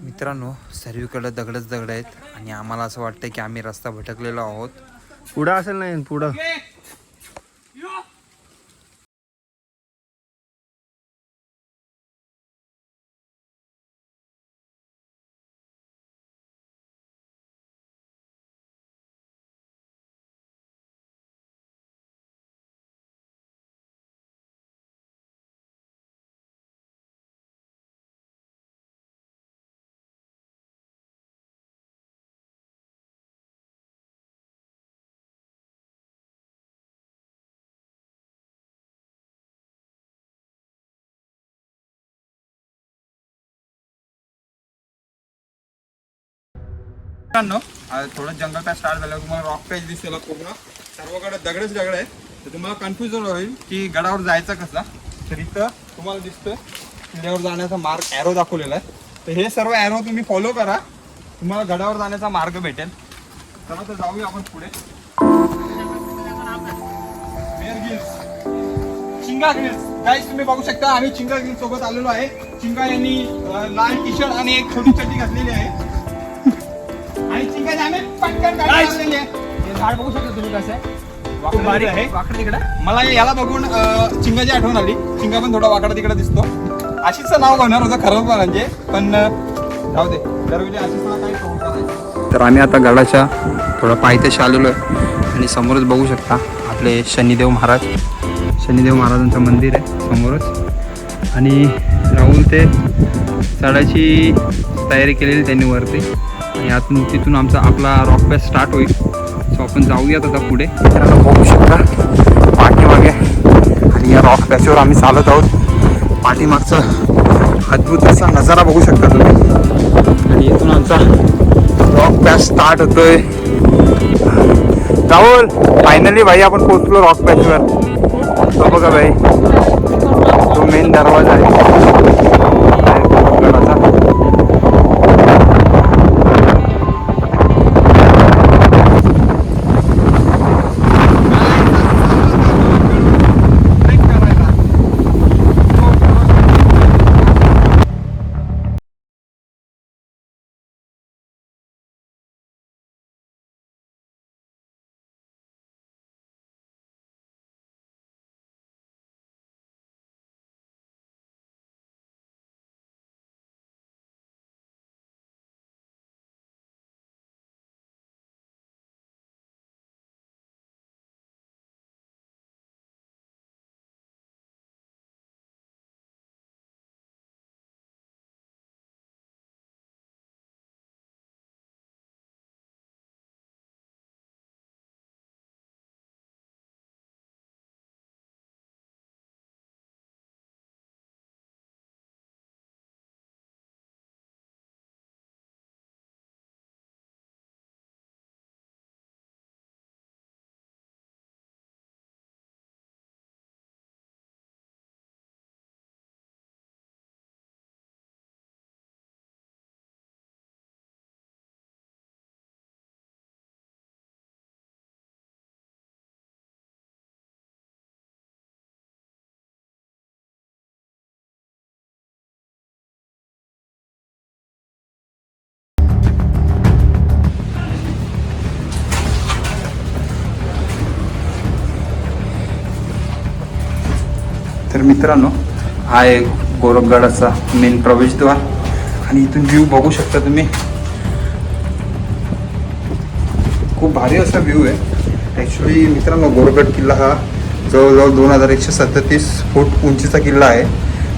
मित्रांनो सर्वीकडे दगडच दगड आहेत आणि आम्हाला असं वाटतं की आम्ही रस्ता भटकलेलो आहोत. पुढं असेल नाही पुढं. मित्रांनो थोडं जंगल पॅच स्टार्ट झालं तुम्हाला रॉक पॅच दिसेल पूर्ण. सर्वकडे दगडच दगड आहे तर तुम्हाला कन्फ्युजन होईल की गडावर जायचं कसा. तर इथं तुम्हाला दिसतं किल्ल्यावर जाण्याचा मार्ग ॲरो दाखवलेला आहे. तर हे सर्व ॲरो तुम्ही फॉलो करा. तुम्हाला गडावर जाण्याचा मार्ग भेटेल. चला तर जाऊया आपण पुढे. चिंगा ग्रिल्स गाईस तुम्ही बघू शकता आम्ही चिंगा ग्रिल्स सोबत आलेलो आहे. चिंगा यांनी लाल टी शर्ट आणि एक छोटी चटी घातलेली आहे. आणि चिंगाची आम्ही पटकन गाडी लावलेली आहे. हे झाड बघू शकता तुम्ही कसं आहे. वाकडं बारीक आहे. आहे. वाकडं तिकडं. मला याला बघून अं, चिंगाची आठवण आली. चिंगा पण थोडा वाकडा तिकडे दिसतो. आशिषचं नाव घेणार होतं खरं म्हणजे पण अं, जाऊ दे. दरवेळी आशिषला काही प्रॉब्लेम करायचं तर आम्ही आता गडाच्या थोडं पायथ्याशी आलेलो आहे आणि समोरच बघू शकता आपले शनिदेव महाराज. शनिदेव महाराजांचं मंदिर आहे समोरच. आणि राहुल ते चढायची तयारी केलेली त्यांनी वरती. यातून तिथून आमचा आपला रॉक पॅच स्टार्ट होईल. सो आपण जाऊयात आता पुढे. मित्रांनो बघू शकता. पाठीमागे आणि या रॉक पॅचवर आम्ही चालत आहोत. पाठीमागचा अद्भुत असा नजारा बघू शकता तुम्ही. आणि इथून आमचा रॉक पॅच स्टार्ट होतोय. राहुल फायनली भाई आपण पोहोचलो रॉक पॅचवर तो बघा भाई तो मेन दरवाजा आहे. तर मित्रांनो हा आहे गोरखगडाचा मेन प्रवेशद्वार. आणि इथून व्ह्यू बघू शकता तुम्ही. खूप भारी असा व्ह्यू आहे. ॲक्च्युली मित्रांनो गोरगड किल्ला हा जवळजवळ दोन हजार एकशे सत्तेतीस फूट उंचीचा किल्ला आहे.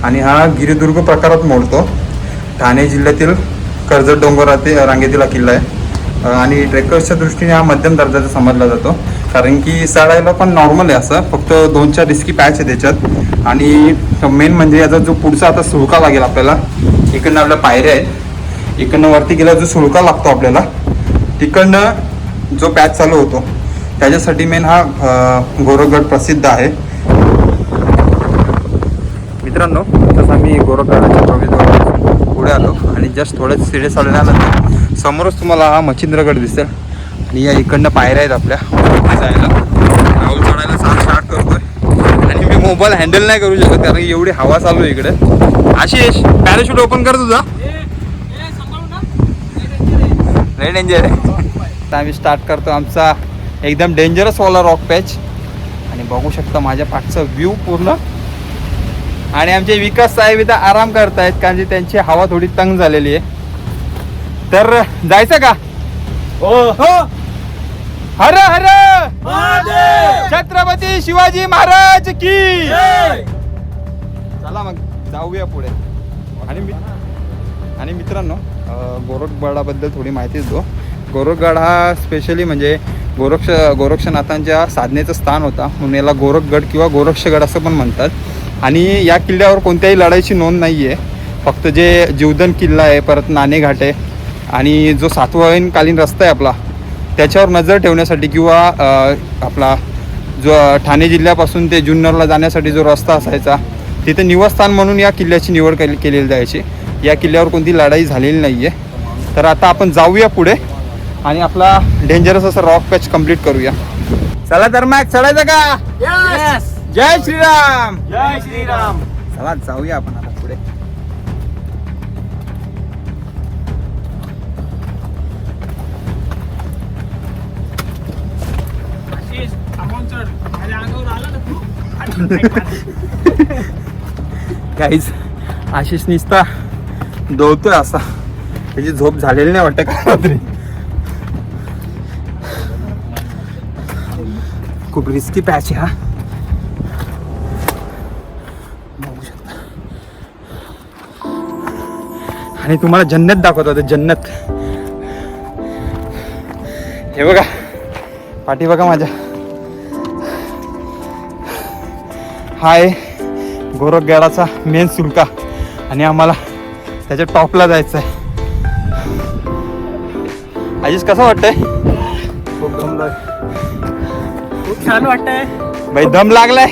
आणि हा गिरिदुर्ग प्रकारात मोडतो. ठाणे जिल्ह्यातील कर्जत डोंगरातील रांगेतील हा किल्ला आहे. आणि ट्रेकर्सच्या दृष्टीने हा मध्यम दर्जाचा समजला जातो. कारण की चढायला पण नॉर्मल आहे असं. फक्त दोन चार रिस्की पॅच आहे त्याच्यात. आणि मेन म्हणजे याचा जो पुढचा आता सुळका लागेल आपल्याला इकडनं आपल्या पायऱ्या आहेत. इकडनं वरती गेला जो सुळका लागतो आपल्याला तिकडनं जो पॅच चालू होतो त्याच्यासाठी मेन हा गोरखगड प्रसिद्ध आहे. मित्रांनो तसं आम्ही गोरखगडाच्या प्रवेशद्वारापासून पुढे आलो आणि जस्ट थोड्याच सिडे चालल्यानंतर समोरच तुम्हाला हा मच्छिंद्रगड दिसेल. आणि या इकडनं पायऱ्या आहेत आपल्या. जायला. राहुल चढायला चाल स्टार्ट करतोय. आणि मी मोबाईल हँडल नाही करू शकत कारण की एवढी हवा चालू आहे इकडे. आशिष पॅराशूट ओपन कर तुझा. लय डेंजर आहे. आम्ही स्टार्ट करतो आमचा एकदम डेंजरस वाला रॉक पॅच आणि बघू शकता माझ्या पाठचा व्ह्यू पूर्ण. आणि आमचे विकास साहेब इथं आराम करतायत कारण की त्यांची हवा थोडी तंग झालेली आहे. तर जायचं का? हो. हर हर छत्रपती शिवाजी महाराज की चला मग जाऊया पुढे. आणि मी आणि मित्रांनो गोरखगडाबद्दल थोडी माहिती देतो. गोरखगड हा स्पेशली म्हणजे गोरक्ष गोरक्षनाथांच्या साधनेचं स्थान होता. म्हणून याला गोरखगड किंवा गोरक्षगड असं पण म्हणतात. आणि या किल्ल्यावर कोणत्याही लढाईची नोंद नाही आहे फक्त जे जीवदन किल्ला आहे परत नाणेघाट आहे. आणि जो सातवाहीनकालीन रस्ता आहे आपला त्याच्यावर नजर ठेवण्यासाठी किंवा आपला जो ठाणे जिल्ह्यापासून ते जुन्नरला जाण्यासाठी जो रस्ता असायचा तिथे निवासस्थान म्हणून या किल्ल्याची निवड केली केलेली जायची. या किल्ल्यावर कोणती लढाई झालेली नाही आहे तर आता आपण जाऊया पुढे आणि आपला डेंजरस असा रॉक पॅच कंप्लीट करूया. चला तर मग चढायचं का? जय श्रीराम. जय श्रीराम. चला जाऊया आपण काहीच आशिष निसता दौतोय असा. त्याची झोप झालेली नाही वाटत का रात्री. खूप रिस्की पॅच आहे हा. बघू शकता. आणि तुम्हाला जन्नत दाखवत होतं जन्नत. हे बघा पाठी बघा माझ्या. हा आहे गोरखगडाचा मेन सुलका. आणि आम्हाला त्याच्या टॉपला जायचं आहे आजीस कसं वाटतंय? खूप छान वाटतंय. बाई दम लागलाय.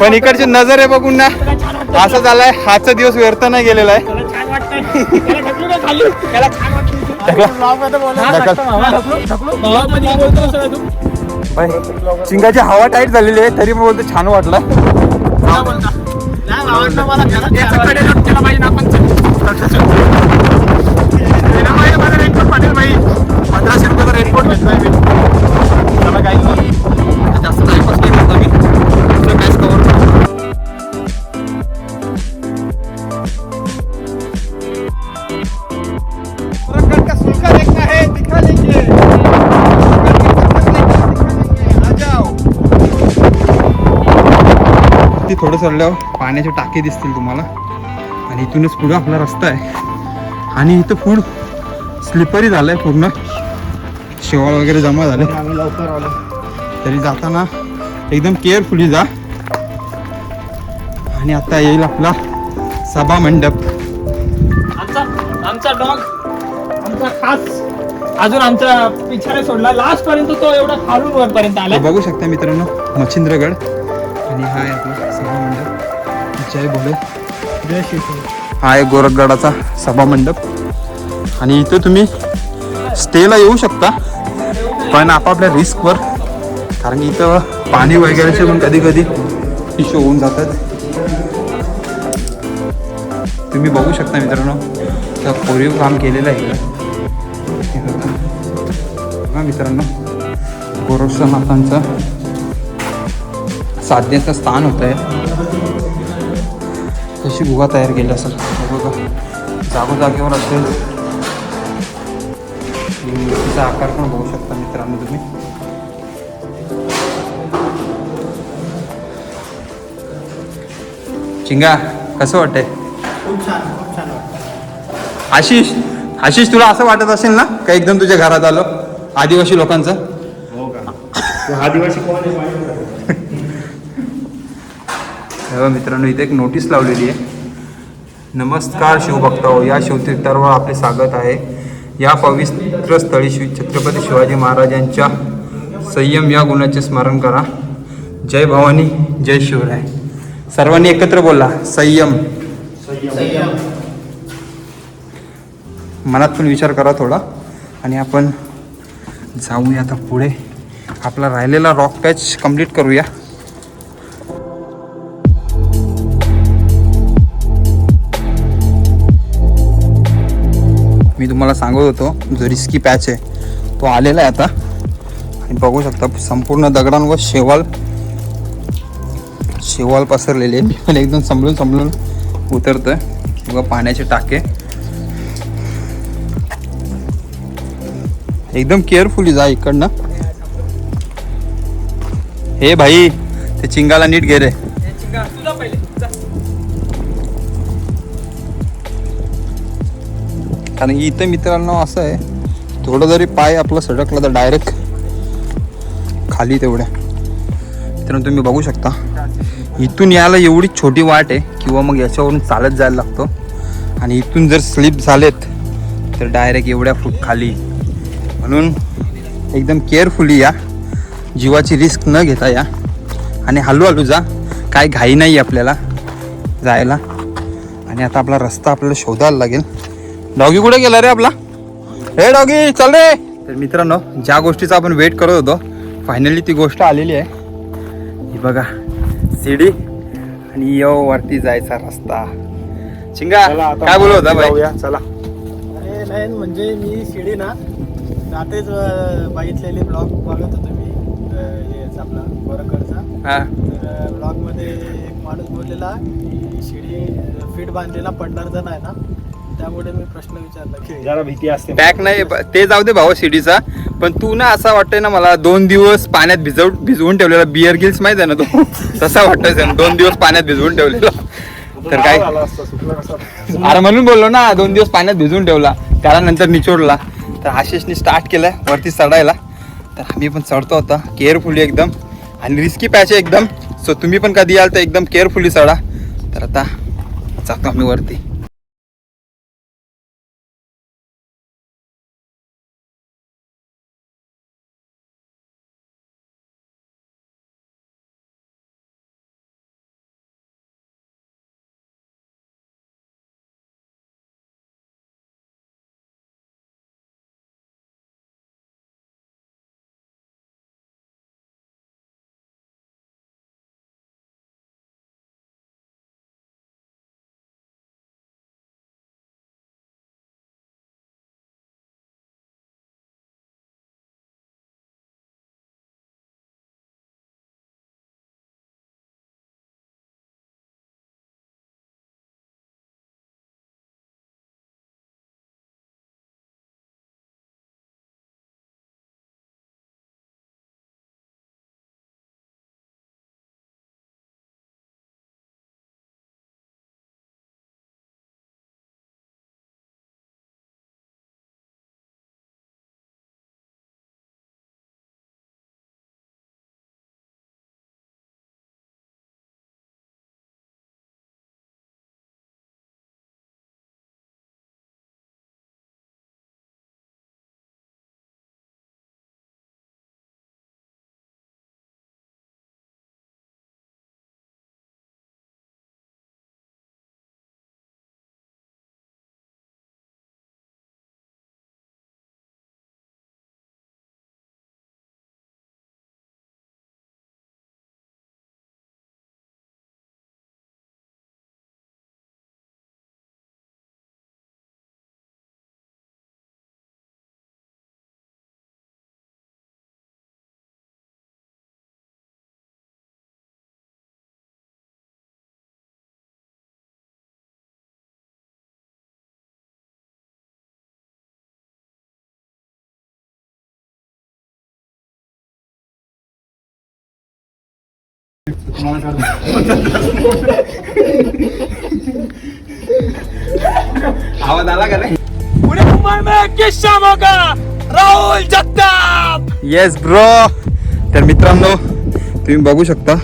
पण इकडची नजर आहे बघून ना. असं झालंय हाचा दिवस व्यर्थ नाही गेलेला आहे. चिंगाची हवा टाईट झालेली आहे तरी पण बोलतो छान वाटलं. पंधराशे रुपयाचा रेनकोट घेतलाय मी थोडं चढल्यावर पाण्याची टाकी दिसतील तुम्हाला. आणि इथूनच पुढं आपला रस्ता आहे. आणि इथं फूड स्लिपरी झालंय पूर्ण. शेवाळ वगैरे जमा झाले. आम्ही लवकर आलो. तरी जाताना एकदम केअरफुली जा. आणि आता येईल आपला सभा मंडप. आमचा आमचा डॉग आमचा खास अजून आमचा पिछाडे सोडला. लास्ट पर्यंत तो एवढा खालून वरपर्यंत आला बघू शकता मित्रांनो मच्छिंद्रगड. आणि हाय आपला सभा मंडप. जय भोले जय शिवशाही हा आहे गोरखगडाचा सभा मंडप. आणि इथं तुम्ही स्टेला येऊ शकता पण आपापल्या रिस्कवर कारण इथं पाणी वगैरेचे पण कधी कधी इश्यू होऊन जातात. तुम्ही बघू शकता मित्रांनो त्या कोरीव काम केलेलं आहे. मित्रांनो हे बघा. साधनेचं स्थान होत आहे कशी गुहा तयार केली असेल? बघा जागोजागेवर असेल. मूर्तीचा आकार पण बघू शकता मित्रांनो तुम्ही. चिंगा कसं वाटतंय? आशिष आशिष तुला असं वाटत असेल ना का एकदम तुझ्या घरात आलो? आदिवासी लोकांचं? हो आदिवासी कोण आहे माहिती आहे? हे बघा मित्रांनो इथे एक नोटीस लावलेली आहे. नमस्कार शिवभक्ताओ या शिवतीर्थावर आपले स्वागत आहे. या पवित्र स्थळी श्री छत्रपती शिवाजी महाराजांच्या संयम या गुणाचे स्मरण करा. जय भवानी जय शिवराय. सर्वांनी एकत्र बोला संयम. मनात पण विचार करा थोडा. आणि आपण जाऊया आता पुढे. आपला राहिलेला रॉक पॅच कंप्लीट करूया. मी तुम्हाला सांगत होतो जो रिस्की पॅच आहे तो आलेला आहे आता. आणि बघू शकता संपूर्ण दगडांवर शेवाल शेवाल पसरलेले आहे. पण एकदम संभळून संभळून उतरतोय. किंवा पाण्याचे टाके. एकदम केअरफुली जा इकडनं. हे भाई ते चिंगाला नीट गेले कारण की इथं मित्रांनो असं आहे थोडं जरी पाय आपला सडकला तर डायरेक्ट खाली तेवढ्या. मित्रांनो तुम्ही बघू शकता. इथून यायला एवढी छोटी वाट आहे किंवा मग याच्यावरून चालत जायला लागतो. आणि इथून जर स्लिप झालेत तर डायरेक्ट एवढ्या फूट खाली. म्हणून एकदम केअरफुली या. जीवाची रिस्क न घेता या. आणि हळूहळू जा. काय घाई नाही आपल्याला जायला. आणि आता आपला रस्ता आपल्याला शोधायला लागेल. डॉगी कुठे गेला रे आपला? हे डॉगी चल रे. तर मित्रांनो ज्या गोष्टीचा आपण वेट करत होतो फायनली ती गोष्ट आलेली आहे. ही बघा सीडी आणि यो वरती जायचा रस्ता. आता काय बोलत होता भाई चला. अरे नाही म्हणजे मी शिडी ना रात्रीच अं, बघितलेली ब्लॉग बघत होतो मी हेच आपला गोरखडचा हा. तर ब्लॉगमध्ये एक माणूस बोललेला की शिडी फिट बांधलेला पडणार तर नाही ना? त्यामुळे मी प्रश्न विचारला की जरा भीती असते. पॅक नाही ते जाऊ दे भावा शिडीचा पण तू ना असं वाटतंय ना मला दोन दिवस पाण्यात भिजव भिजवून ठेवलेला बिअर गिल्स माहीत आहे ना तो तसा वाटतोय दोन दिवस पाण्यात भिजवून ठेवलेला. तर काय? अरे म्हणून बोललो ना दोन दिवस पाण्यात भिजवून ठेवला. त्यानंतर निचोडला. तर आशिषने स्टार्ट केलाय वरती चढायला. तर आम्ही पण चढतो आता केअरफुली एकदम. आणि रिस्की पॅच आहे एकदम. सो तुम्ही पण कधी याल तर एकदम केअरफुली चढा. तर आता जातो आम्ही वरती. आवाज आला का रे पुणे मुंबई में किस शाम होगा राहुल जगताप! येस ब्रो तर मित्रांनो तुम्ही बघू शकता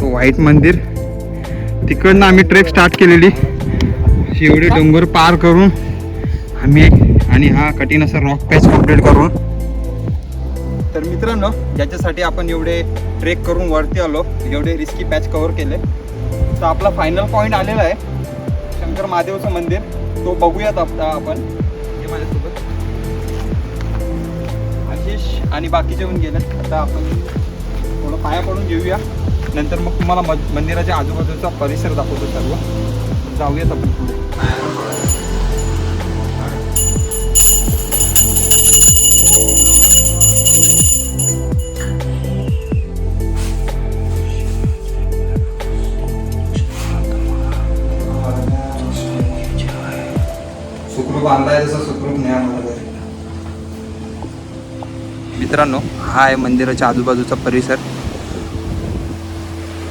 तो व्हाईट मंदिर. तिकडनं आम्ही ट्रेक स्टार्ट केलेली. एवढे डोंगर पार करून आम्ही आणि हा कठीण असा रॉक पॅच कंप्लीट करून. तर मित्रांनो ज्याच्यासाठी आपण एवढे ट्रेक करून वरती आलो. एवढे रिस्की पॅच कव्हर केले. तर आपला फायनल पॉईंट आलेला आहे. शंकर महादेवचं मंदिर. तो बघूयात आता आपण. हे माझ्यासोबत. आशिष आणि बाकीचे पण गेले आता आपण थोडं पाया पडून घेऊया. नंतर मग तुम्हाला म- मंदिराच्या आजूबाजूचा परिसर दाखवतो सर्व. जाऊयात आपण पुढे. बांधलाय सुखरूप मित्रांनो हा आहे मंदिराच्या आजूबाजूचा परिसर.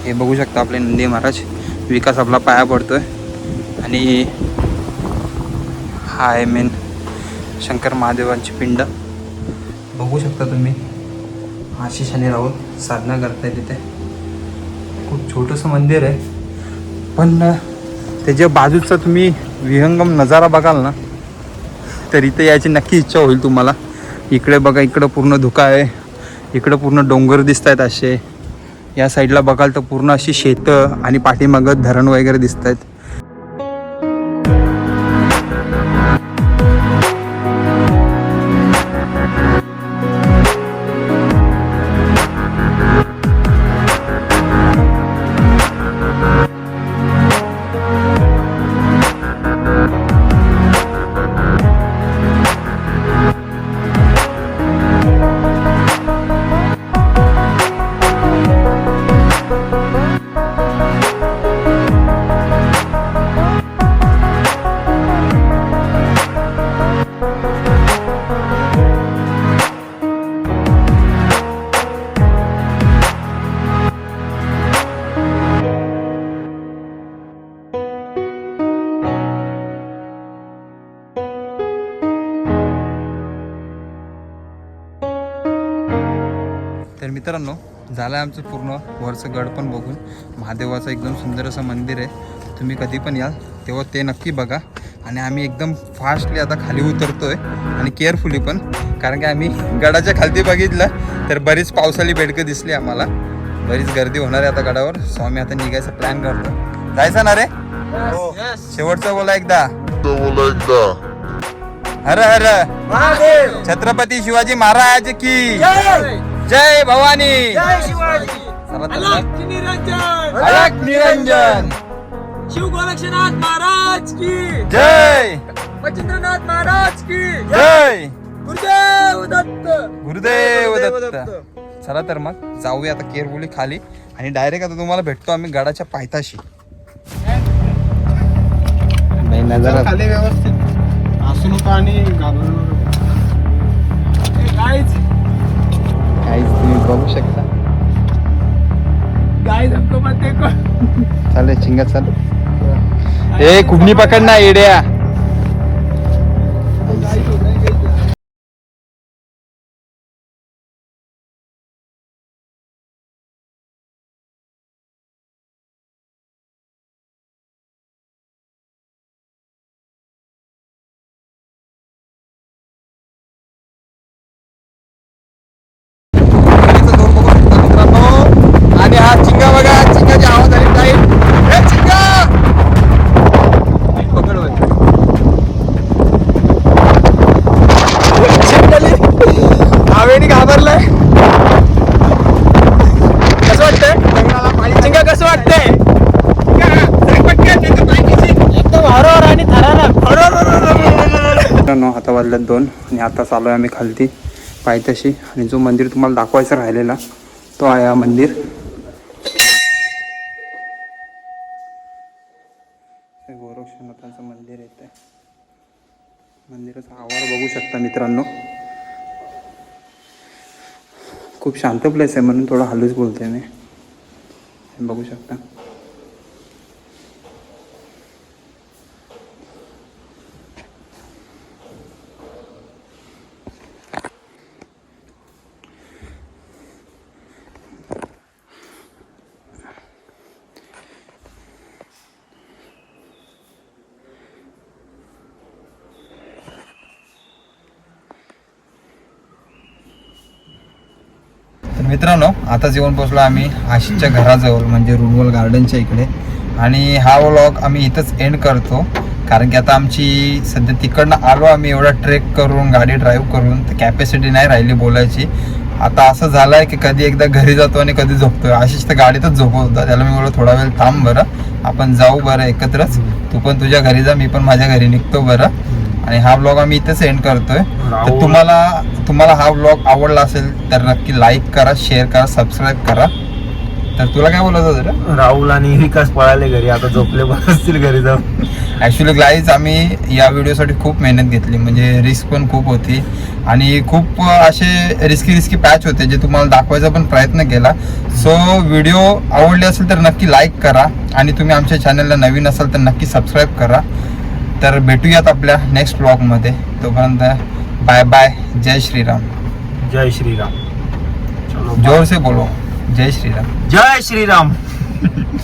हे बघू शकता आपले नंदी महाराज. विकास आपला पाया पडतोय. आणि हा आहे मेन शंकर महादेवांची पिंड. बघू शकता तुम्ही आशिष आणि राहुल साधना करताय तिथे खूप छोटंसं मंदिर आहे. पण त्याच्या बाजूचा तुम्ही विहंगम नजारा बघाल ना तर इथे यायची नक्की इच्छा होईल तुम्हाला. इकडे बघा इकडं पूर्ण धुका आहे. इकडं पूर्ण डोंगर दिसत आहेत असे. या साईडला बघाल तर पूर्ण अशी शेतं आणि पाठीमागं धरण वगैरे दिसत आहेत तर मित्रांनो झालं आहे आमचं पूर्ण वरचं गड पण बघून. महादेवाचं एकदम सुंदर असं मंदिर आहे. तुम्ही कधी पण याल तेव्हा ते नक्की बघा. आणि आम्ही एकदम फास्टली आता खाली उतरतोय आणि केअरफुली पण. कारण की आम्ही गडाच्या खालती बघितलं तर बरीच पावसाळी बेडकं दिसली आम्हाला. बरीच गर्दी होणार आहे आता गडावर. सो आम्ही आता निघायचा प्लॅन करतो जायचं ना रे? शेवटचं बोला एकदा. हर हर. छत्रपती शिवाजी महाराज की? जय भवानी। तर मग. निरंजन। अलक निरंजन। शिव गोरक्षनाथ महाराज की। जय। मच्छिंद्रनाथ महाराज की। जय। गुरुदेव दत्त। गुरुदेव दत्त। चला तर मग जाऊया आता केअरफुली खाली. आणि डायरेक्ट आता तुम्हाला भेटतो आम्ही गडाच्या पायथाशी नाही नजारा खाली व्यवस्थित. असू नको आणि नको गाइस काहीच तुम्ही बघू शकता. मत देखो चालेल चिंगा चाल ए कुबनी पकड ना येड्या मित्रांनो आणि हा चिंगा बघा चिंगाची आवाज आली नाही ए चिंगा पकड बघ. आवेणी घाबरलाय कसं वाटतंय चिंगा कसं वाटतंय एकदम हरर आणि थरारक मित्रांनो आता वाजल्यात दोन आणि आता चालू आहे आम्ही खालती पायथ्याशी. आणि जो मंदिर तुम्हाला दाखवायचा राहिलेला तो आहे हा मंदिर. गोरक्षनाथांचं मंदिर येत आहे. मंदिराचा आवार बघू शकता मित्रांनो. खूप शांत प्लेस आहे म्हणून थोडं हलूच बोलते मी. बघू शकता. मित्रांनो आता जेवण पोचलो आम्ही आशिषच्या घराजवळ म्हणजे रुनवल गार्डनच्या इकडे. आणि हा व्लॉग आम्ही इथंच एंड करतो. कारण की आता आमची सध्या तिकडनं आलो आम्ही एवढा ट्रेक करून गाडी ड्राईव्ह करून तर कॅपॅसिटी नाही राहिली बोलायची. आता असं झालं आहे की कधी एकदा घरी जातो आणि कधी झोपतो आशिष तर गाडीतच झोपत होता त्याला मी बोललो थोडा वेळ थांब बरं. आपण जाऊ बरं एकत्रच. तू पण तुझ्या घरी जा मी पण माझ्या घरी निघतो बरं. आणि हा ब्लॉग आम्ही इथेच एंड करतोय. तर तुम्हाला तुम्हाला हा ब्लॉग आवडला असेल तर नक्की लाईक करा शेअर करा सबस्क्राईब करा. तर तुला काय बोलत होतं राहुल आणि विकास पळाले घरी आता झोपले पण असतील घरी जाऊन. ॲक्च्युली गाईज आम्ही या व्हिडिओसाठी खूप मेहनत घेतली म्हणजे रिस्क पण खूप होती. आणि खूप असे रिस्की रिस्की पॅच होते जे तुम्हाला दाखवायचा पण प्रयत्न केला. सो व्हिडिओ आवडले असेल तर नक्की लाईक करा. आणि तुम्ही आमच्या चॅनलला नवीन असाल तर नक्की सबस्क्राईब करा. तर भेटूयात आपल्या नेक्स्ट ब्लॉगमध्ये तोपर्यंत बाय बाय जय श्रीराम. जय श्रीराम. चलो जोर से बोलो. जय श्रीराम. जय श्रीराम.